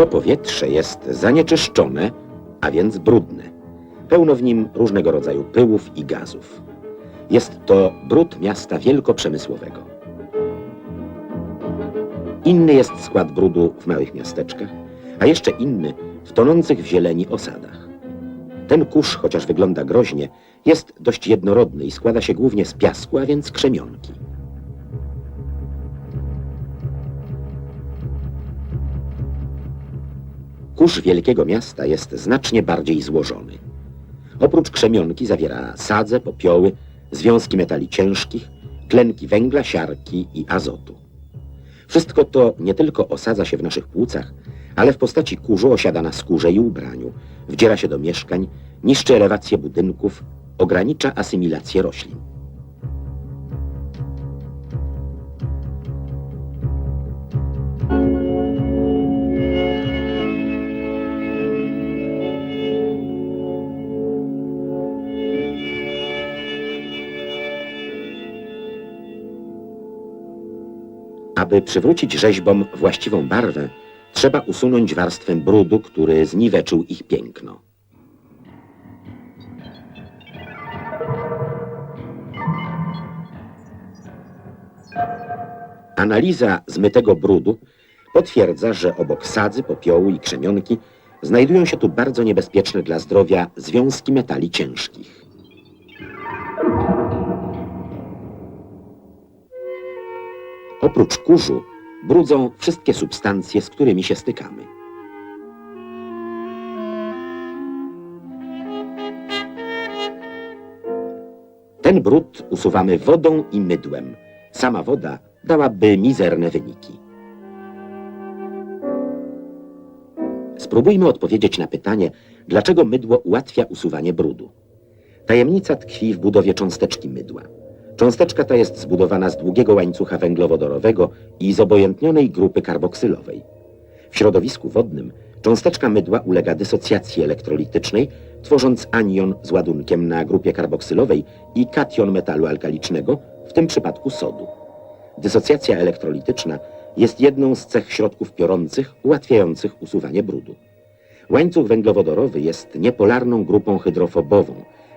To powietrze jest zanieczyszczone, a więc brudne. Pełno w nim różnego rodzaju pyłów i gazów. Jest to brud miasta wielkoprzemysłowego. Inny jest skład brudu w małych miasteczkach, a jeszcze inny w tonących w zieleni osadach. Ten kurz, chociaż wygląda groźnie, jest dość jednorodny i składa się głównie z piasku, a więc krzemionki. Kurz wielkiego miasta jest znacznie bardziej złożony. Oprócz krzemionki zawiera sadze, popioły, związki metali ciężkich, tlenki węgla, siarki i azotu. Wszystko to nie tylko osadza się w naszych płucach, ale w postaci kurzu osiada na skórze i ubraniu, wdziera się do mieszkań, niszczy elewację budynków, ogranicza asymilację roślin. Aby przywrócić rzeźbom właściwą barwę, trzeba usunąć warstwę brudu, który zniweczył ich piękno. Analiza zmytego brudu potwierdza, że obok sadzy, popiołu i krzemionki znajdują się tu bardzo niebezpieczne dla zdrowia związki metali ciężkich. Oprócz kurzu brudzą wszystkie substancje, z którymi się stykamy. Ten brud usuwamy wodą i mydłem. Sama woda dałaby mizerne wyniki. Spróbujmy odpowiedzieć na pytanie, dlaczego mydło ułatwia usuwanie brudu. Tajemnica tkwi w budowie cząsteczki mydła. Cząsteczka ta jest zbudowana z długiego łańcucha węglowodorowego i zobojętnionej grupy karboksylowej. W środowisku wodnym cząsteczka mydła ulega dysocjacji elektrolitycznej, tworząc anion z ładunkiem na grupie karboksylowej i kation metalu alkalicznego, w tym przypadku sodu. Dysocjacja elektrolityczna jest jedną z cech środków piorących ułatwiających usuwanie brudu. Łańcuch węglowodorowy jest niepolarną grupą hydrofobową.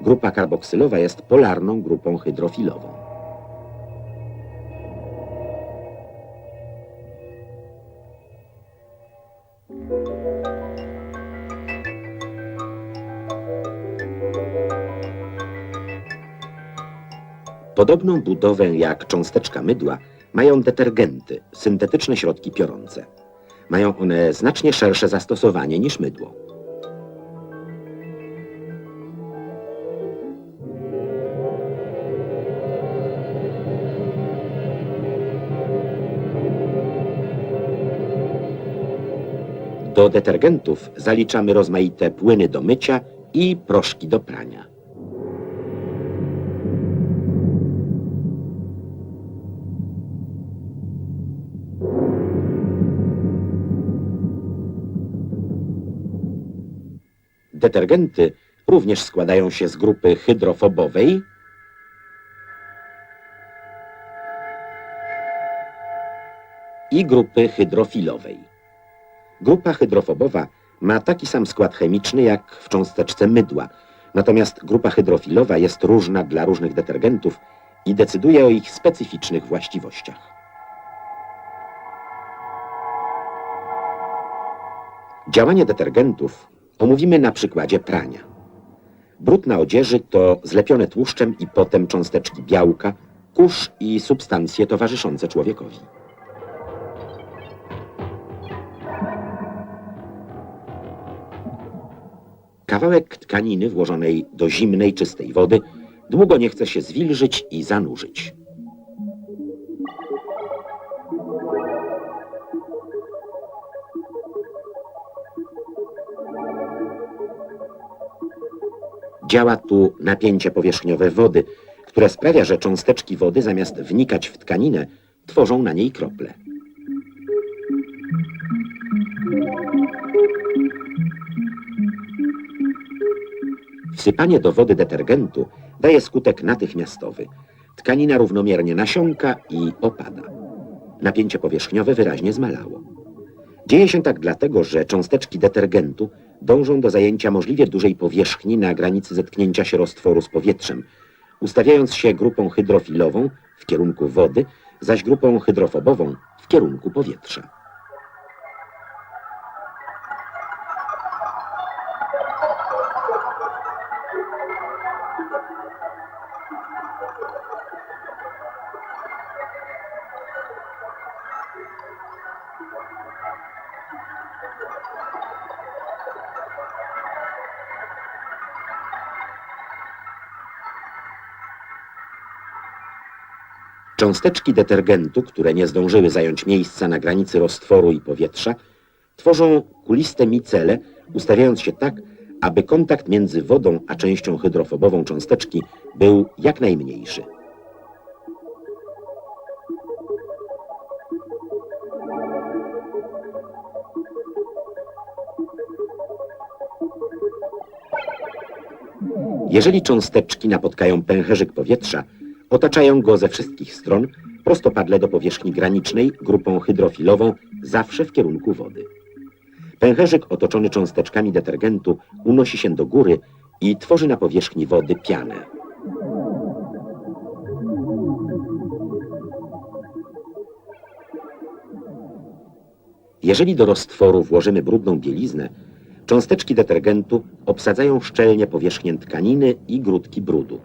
Grupa karboksylowa jest polarną grupą hydrofilową. Podobną budowę jak cząsteczka mydła mają detergenty, syntetyczne środki piorące. Mają one znacznie szersze zastosowanie niż mydło. Do detergentów zaliczamy rozmaite płyny do mycia i proszki do prania. Detergenty również składają się z grupy hydrofobowej i grupy hydrofilowej. Grupa hydrofobowa ma taki sam skład chemiczny jak w cząsteczce mydła, natomiast grupa hydrofilowa jest różna dla różnych detergentów i decyduje o ich specyficznych właściwościach. Działanie detergentów omówimy na przykładzie prania. Brud na odzieży to zlepione tłuszczem i potem cząsteczki białka, kurz i substancje towarzyszące człowiekowi. Kawałek tkaniny włożonej do zimnej, czystej wody długo nie chce się zwilżyć i zanurzyć. Działa tu napięcie powierzchniowe wody, które sprawia, że cząsteczki wody zamiast wnikać w tkaninę, tworzą na niej krople. Wsypanie do wody detergentu daje skutek natychmiastowy. Tkanina równomiernie nasiąka i opada. Napięcie powierzchniowe wyraźnie zmalało. Dzieje się tak dlatego, że cząsteczki detergentu dążą do zajęcia możliwie dużej powierzchni na granicy zetknięcia się roztworu z powietrzem, ustawiając się grupą hydrofilową w kierunku wody, zaś grupą hydrofobową w kierunku powietrza. Cząsteczki detergentu, które nie zdążyły zająć miejsca na granicy roztworu i powietrza, tworzą kuliste micele, ustawiając się tak, aby kontakt między wodą a częścią hydrofobową cząsteczki był jak najmniejszy. Jeżeli cząsteczki napotkają pęcherzyk powietrza, otaczają go ze wszystkich stron, prostopadle do powierzchni granicznej, grupą hydrofilową, zawsze w kierunku wody. Pęcherzyk otoczony cząsteczkami detergentu unosi się do góry i tworzy na powierzchni wody pianę. Jeżeli do roztworu włożymy brudną bieliznę, cząsteczki detergentu obsadzają szczelnie powierzchnię tkaniny i grudki brudu.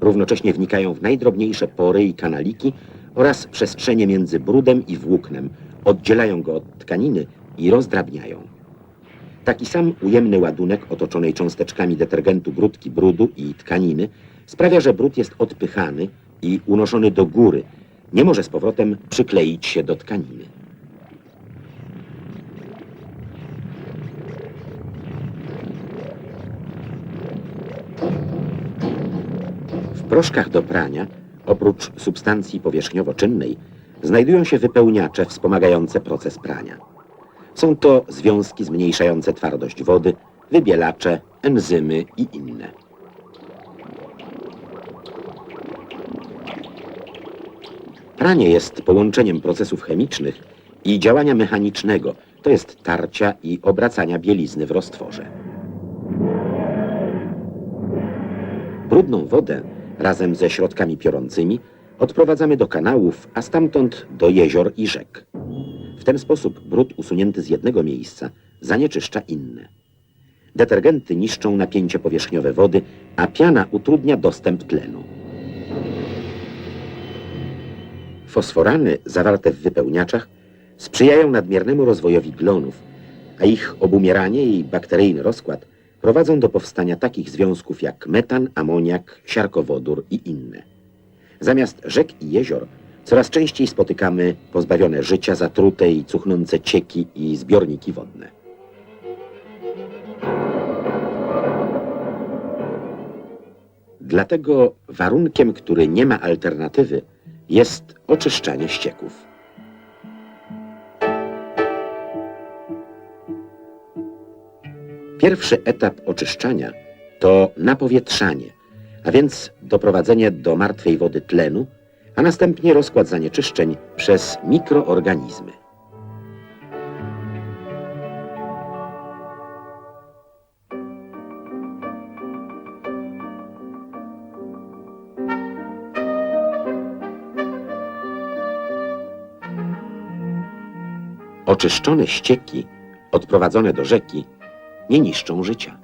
Równocześnie wnikają w najdrobniejsze pory i kanaliki oraz przestrzenie między brudem i włóknem, oddzielają go od tkaniny i rozdrabniają. Taki sam ujemny ładunek otoczonej cząsteczkami detergentu grudki brudu i tkaniny sprawia, że brud jest odpychany i unoszony do góry, nie może z powrotem przykleić się do tkaniny. Proszkach do prania, oprócz substancji powierzchniowo-czynnej, znajdują się wypełniacze wspomagające proces prania. Są to związki zmniejszające twardość wody, wybielacze, enzymy i inne. Pranie jest połączeniem procesów chemicznych i działania mechanicznego, to jest tarcia i obracania bielizny w roztworze. Brudną wodę razem ze środkami piorącymi odprowadzamy do kanałów, a stamtąd do jezior i rzek. W ten sposób brud usunięty z jednego miejsca zanieczyszcza inne. Detergenty niszczą napięcie powierzchniowe wody, a piana utrudnia dostęp tlenu. Fosforany zawarte w wypełniaczach sprzyjają nadmiernemu rozwojowi glonów, a ich obumieranie i bakteryjny rozkład prowadzą do powstania takich związków jak metan, amoniak, siarkowodór i inne. Zamiast rzek i jezior coraz częściej spotykamy pozbawione życia zatrute i cuchnące cieki i zbiorniki wodne. Dlatego warunkiem, który nie ma alternatywy, jest oczyszczanie ścieków. Pierwszy etap oczyszczania to napowietrzanie, a więc doprowadzenie do martwej wody tlenu, a następnie rozkład zanieczyszczeń przez mikroorganizmy. Oczyszczone ścieki, odprowadzone do rzeki, nie niszczą życia.